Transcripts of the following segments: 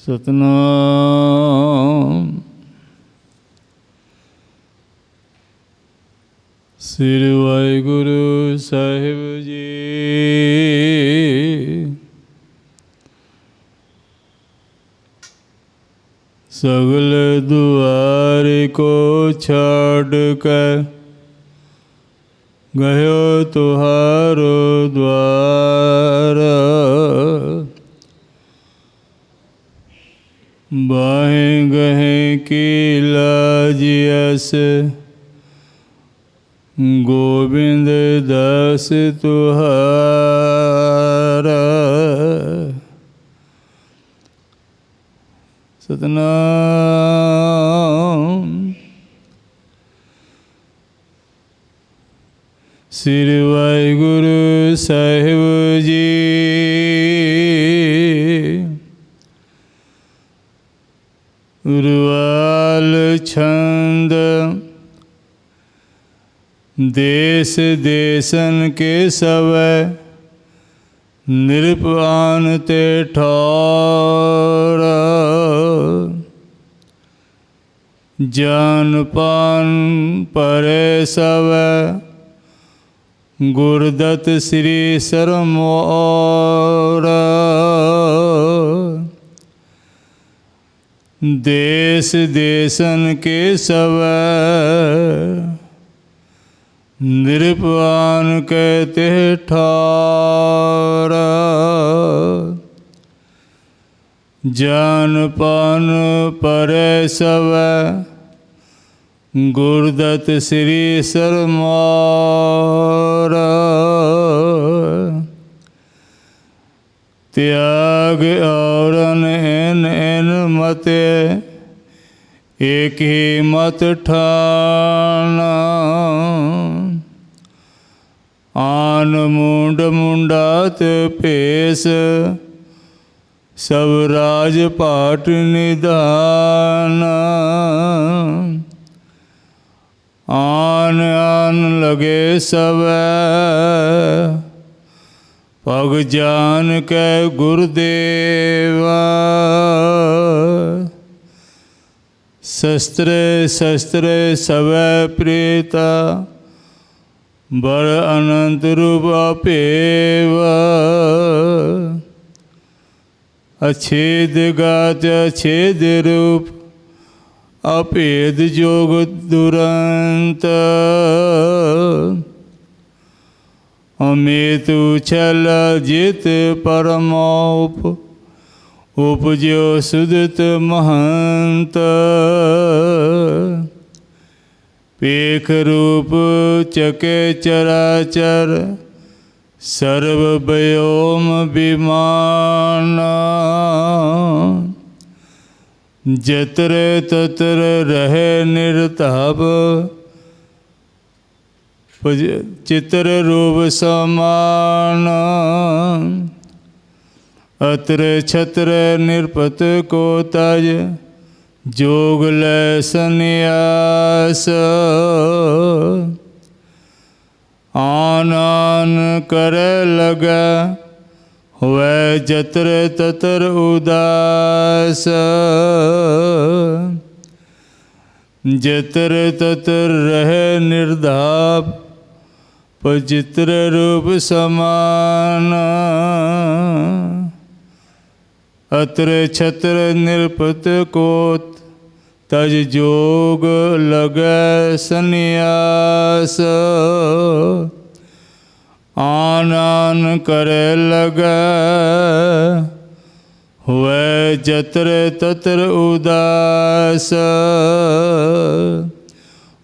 ਸਤਨਾਮ। ਸ੍ਰੀ ਵਾਹਿਗੁਰੂ ਸਾਹਿਬ ਜੀ। ਸਗਲ ਦੁਆਰ ਕੋ ਛੱਡ ਕੇ ਗਇਓ ਤੁਹਾਰੋ ਦਵਾਰ ਗਹੇ ਕੀ ਗੋਬਿੰਦ ਦਾਸ ਤੁਹਾਰਾ। ਸਤਨਾਮ। ਸ੍ਰੀ ਵਾਹਿਗੁਰੂ ਸਾਹਿਬ ਜੀ ਉਰਵਾਲ ਛੰਦ। ਦੇਸ ਦੇਸਨ ਕੇ ਸਵੈ, ਨਿਰਪਾਨ ਤੇ ਠੌਰ। ਜਾਨ ਪਾਨ ਪਰੇ ਸਵੈ, ਗੁਰਦਤ ਸ੍ਰੀ ਸਰਮੋਰ। ਦੇਸ ਦੇਸਨ ਕੇ ਸਵੈ। ਨਿਰਪਾਨ ਕੈ ਤੇ ਠਾਰ। ਜਾਨ ਪਾਨ ਪਰੈ ਸਵੈ। ਗੁਰਦਤ ਸ੍ਰੀ ਸਰਮਾਰ। ਤਿਆਗ ਔਰਨ ਮਤੇ ਏਕ ਹੀ ਮਤ ਠਾਣਾ। ਆਨ ਮੁੰਡ ਮੁੰਡਾਤ ਭੇਸ, ਸਭ ਰਾਜ ਪਾਟ ਨਿਧਾਨ। ਆਨ ਆਨ ਲਗੇ ਸਵੈ ਪਗ ਜਾਨ ਕੈ ਗੁਰਦੇਵਾ। ਸ਼ਸਤਰ ਸ਼ਸਤਰ ਸਵੈ ਪ੍ਰੀਤਾ ਬੜ ਅਨੰਤ ਰੂਪ ਆਪੇਵਾ। ਅਛੇਦ ਗਾਤ ਅਛੇਦ ਰੂਪ ਅਭੇਦ ਜੋਗ ਦੁਰੰਤ। ਅਮੇਤ ਉਛਲ ਜਿਤ ਪਰਮੋਪ। ਉਪਜਿਓ ਸੁਦਤ ਮਹੰਤ। ਪੇਖ ਰੂਪ ਚਕੇ ਚਰਾਚਰ, ਸਰਬ ਬਿਓਮ ਬਿਮਾਨ। ਜਤਰ ਤਤਰ ਰਹੇ ਨਿਰਤਾਪ ਚਿਤਰ ਰੂਪ ਸਮਾਨ। ਅਤਰ ਛਤਰ ਨਿਰਪਤ ਕੋ ਤਜ, ਜੋਗ ਲੈ ਸੰਨਿਆਸ। ਆਨ ਆਨ ਕਰ ਲਗਾ, ਹੋਵੇ ਜਤਰ ਤਤਰ ਉਦਾਸ। ਜਤਰ ਤਤਰ ਰਹਿ ਨਿਰਧਾਪ ਪਜਿਤਰ ਰੂਪ ਸਮਾਨ। ਅਤਰ ਛਤਰ ਨਿਰਪਤ ਕੋਤ, ਤਜ ਜੋਗ ਲਗੈ ਸੰਨਿਆਸ। ਆਨ ਆਨ ਕਰੈ ਲਗੈ ਹੋਵੇ ਜਤਰ ਤਤਰ ਉਦਾਸ।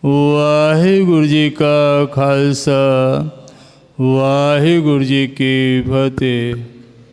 ਵਾਹਿਗੁਰੂ ਜੀ ਕਾ ਖਾਲਸਾ, ਵਾਹਿਗੁਰੂ ਜੀ ਕੀ ਫਤਿਹ।